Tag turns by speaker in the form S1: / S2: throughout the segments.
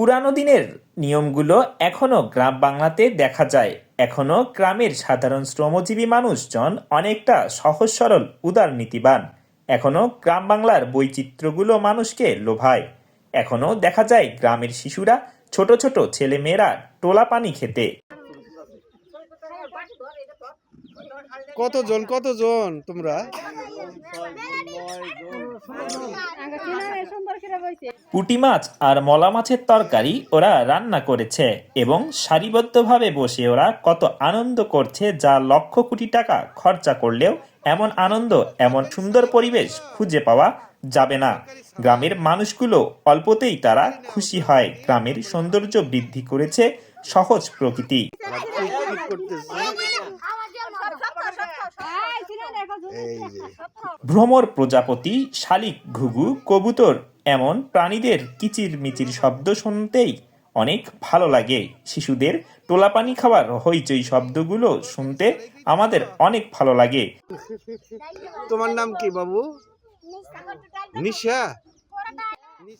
S1: পুরানো দিনের নিয়মগুলো এখনও গ্রাম বাংলাতে দেখা যায়। এখনও গ্রামের সাধারণ শ্রমজীবী মানুষজন অনেকটা সহজ সরল উদার নীতিবান। এখনও গ্রাম বাংলার বৈচিত্র্যগুলো মানুষকে লোভায়। এখনও দেখা যায় গ্রামের শিশুরা, ছোট ছোট ছেলেমেয়েরা টোলা পানি খেতে।
S2: কতজন কতজন তোমরা?
S1: পুঁটি মাছ আর মলা মাছের তরকারি ওরা রান্না করেছে এবং সারিবদ্ধভাবে বসে ওরা কত আনন্দ করছে যা লক্ষ কোটি টাকা খরচা করলেও এমন আনন্দ এমন সুন্দর পরিবেশ খুঁজে পাওয়া যাবে না। গ্রামের মানুষগুলো অল্পতেই তারা খুশি হয়। গ্রামের সৌন্দর্য বৃদ্ধি করেছে সহজ প্রকৃতি। ভ্রমর প্রজাপতি শালিক ঘুঘু কবুতর এমন প্রাণীদের কিচির মিচির শব্দ শুনতেই অনেক ভালো লাগে। শিশুদের টোলা পানি খাওয়ার হইচই শব্দগুলো শুনতে আমাদের অনেক ভালো লাগে।
S2: তোমার নাম কি বাবু? নিশা?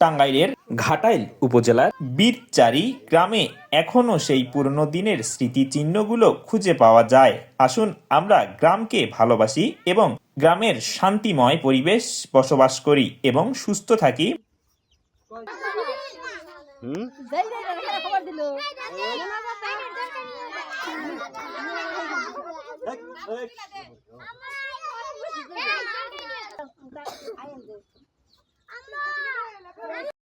S1: টাঙ্গাইলের ঘাটাইল উপজেলার বীরচারি গ্রামে এখনও সেই পুরনো দিনের স্মৃতিচিহ্নগুলো খুঁজে পাওয়া যায়। আসুন আমরা গ্রামকে ভালোবাসি এবং গ্রামের শান্তিময় পরিবেশ বসবাস করি এবং সুস্থ থাকি।
S2: হুম?